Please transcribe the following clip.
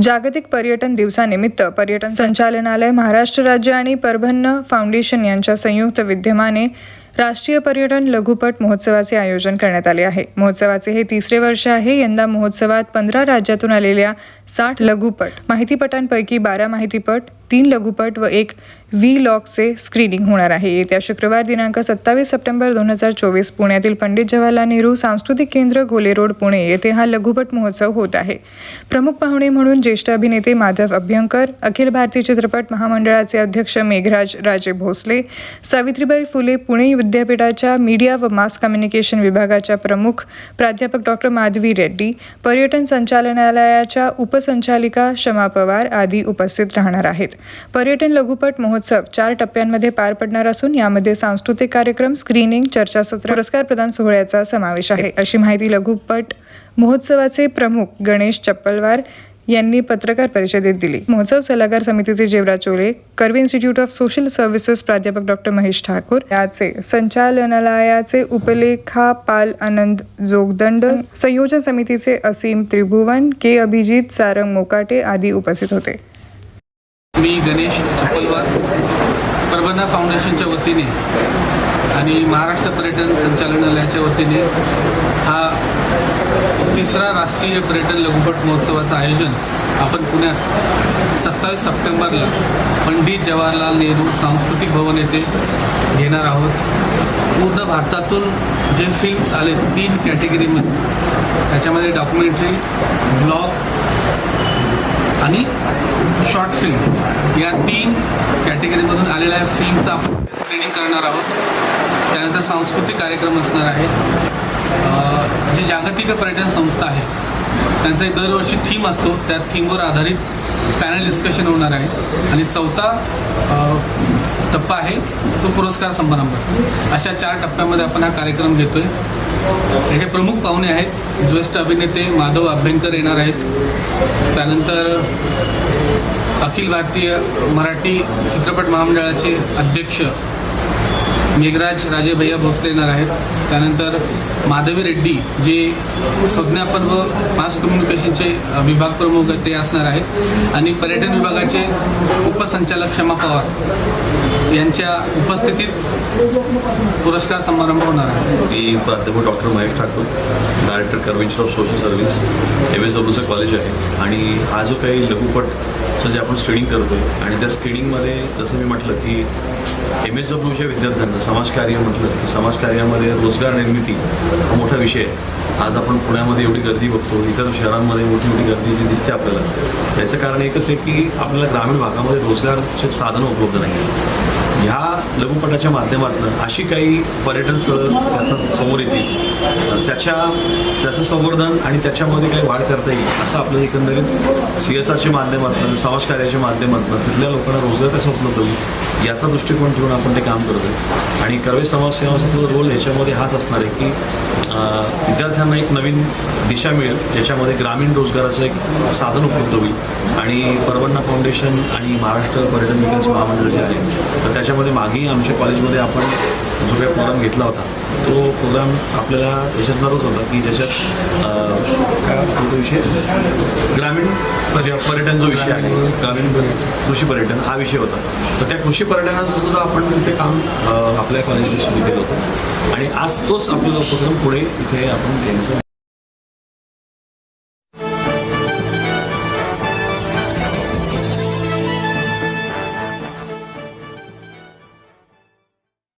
जागतिक पर्यटन दिवसानिमित्त पर्यटन संचालनालय महाराष्ट्र राज्य आणि परभन्न फाउंडेशन यांच्या संयुक्त विद्यमाने राष्ट्रीय पर्यटन लघुपट महोत्सवाचे आयोजन करण्यात आले आहे. महोत्सवाचे हे तिसरे वर्ष आहे. यंदा महोत्सवात पंधरा राज्यातून आलेल्या साठ लघुपट माहितीपटांपैकी बारा माहितीपट तीन लघुपट व एक व्ही लॉगचे स्क्रीनिंग होणार आहे. येत्या शुक्रवार दिनांक सत्तावीस सप्टेंबर दोन हजार चोवीस पुण्यातील पंडित जवाहरलाल नेहरू सांस्कृतिक केंद्र घोले रोड पुणे येथे हा लघुपट महोत्सव होत आहे. प्रमुख पाहुणे म्हणून ज्येष्ठ अभिनेते माधव अभ्यंकर अखिल भारतीय चित्रपट महामंडळाचे अध्यक्ष मेघराज राजे भोसले सावित्रीबाई फुले पुणे विद्यापीठाच्या मीडिया व मास कम्युनिकेशन विभागाच्या प्रमुख प्राध्यापक डॉक्टर माधवी रेड्डी पर्यटन संचालनालयाच्या उपसंचालिका शमा पवार आदी उपस्थित राहणार आहेत. पर्यटन लघुपट महोत्सव चार टप्प्यांमध्ये पार पडणार असून यामध्ये सांस्कृतिक कार्यक्रम स्क्रीनिंग चर्चासत्र पुरस्कार प्रदान सोहळ्याचा समावेश आहे. अशी माहिती लघुपट महोत्सवाचे प्रमुख गणेश चप्पलवार यांनी पत्रकार परिषदेत दिली. महोत्सव सल्लागार समितीचे Jevraj Chole Karve institute of social services प्राध्यापक डॉक्टर महेश ठाकूर याचे संचालनालयाचे उपलेखापाल आनंद जोगदंड संयोजन समितीचे असीम त्रिभुवन के अभिजित सारंग मोकाटे आदी उपस्थित होते. मी गणेश चप्पलवार फाउंडेशनच्या वतीने आणि महाराष्ट्र पर्यटन संचालनालयाच्या वतीने हा तिसरा राष्ट्रीय पर्यटन लघुपट महोत्सवाचं आयोजन आपण पुण्यात सत्तावीस सप्टेंबरला पंडित जवाहरलाल नेहरू सांस्कृतिक भवन येथे घेणार आहोत. पूर्ण भारतातून जे फिल्म्स आले तीन कॅटेगरीमध्ये त्याच्यामध्ये डॉक्युमेंटरी ब्लॉग आणि शॉर्ट फिल्म या तीन कॅटेगरीमधून आलेल्या फिल्मचा आपण स्क्रीनिंग करणार आहोत. त्यानंतर सांस्कृतिक कार्यक्रम असणार आहे जी जागतिक पर्यटन संस्था आहे त्यांचा एक दरवर्षी थीम असतो. त्या थीमवर आधारित पॅनल डिस्कशन होणार आहे. आणि चौथा टप्पा आहे तो पुरस्कार समारंभाचा अशा चार टप्प्यामध्ये आपण हा कार्यक्रम घेतोय. याचे प्रमुख पाहुणे आहेत. ज्येष्ठ अभिनेते माधव अभ्यंकर येणार आहेत. त्यानंतर अखिल भारतीय मराठी चित्रपट महामंडळाचे अध्यक्ष मेघराज राजे भैया भोसले येणार आहेत. त्यानंतर माधवी रेड्डी जे संज्ञापन व मास कम्युनिकेशनचे विभाग प्रमुख ते असणार आहेत. आणि पर्यटन विभागाचे उपसंचालक क्षमा पवार यांच्या उपस्थितीत पुरस्कार समारंभ होणार आहे. मी प्राध्यापक doctor Mahesh Thakur director convention of social service M S डब्ल्यूचं college आहे. आणि हा जो काही लघुपटचं जे आपण स्क्रीनिंग करतो आहे आणि त्या स्क्रीनिंगमध्ये जसं मी म्हटलं की एम एस डब्ल्यूच्या विद्यार्थ्यांना समाजकार्य म्हटलं की समाजकार्यामध्ये रोजगार निर्मिती हा मोठा विषय आहे आज आपण पुण्यामध्ये एवढी गर्दी बघतो इतर शहरांमध्ये मोठी मोठी गर्दी जी दिसते आपल्याला याचं कारण एकच आहे की आपल्याला ग्रामीण भागामध्ये रोजगारचे साधनं उपलब्ध नाही ह्या लघुपटाच्या माध्यमातून अशी काही पर्यटन स्थळं त्यातनं समोर येतील त्याच्या त्याचं संवर्धन आणि त्याच्यामध्ये काही वाढ करता येईल असं आपलं एकंदरीत सी एस आरच्या माध्यमातून समाजकार्याच्या माध्यमातून तिथल्या लोकांना रोजगार कसं उपलब्ध होईल याचा दृष्टिकोन ठेवून आपण ते काम करतो आणि कर्वे समाजसेवाचा रोल याच्यामध्ये हाच असणार आहे की विद्यार्थ्यांना विद्यार्थ्यांना एक नवीन दिशा मिळेल ज्याच्यामध्ये ग्रामीण रोजगाराचं एक साधन उपलब्ध होईल. आणि परवन्ना फाउंडेशन आणि महाराष्ट्र पर्यटन विकास महामंडळ जे आहे तर त्याच्यामध्ये मागेही आमच्या कॉलेजमध्ये आपण जो काही प्रोग्राम घेतला होता तो प्रोग्राम आपल्याला याच्यातणारच होता की ज्याच्यात काय होता तो विषय? ग्रामीण पर्य- पर्यटन जो विषय आहे ग्रामीण कृषी पर्यटन हा विषय होता. तर त्या कृषी पर्यटनाचं सुद्धा आपण ते काम आपल्या कॉलेजमध्ये सुरू केलं होतं. आणि आज तोच आपल्याला उपक्रम पुढे इथे आपण yeah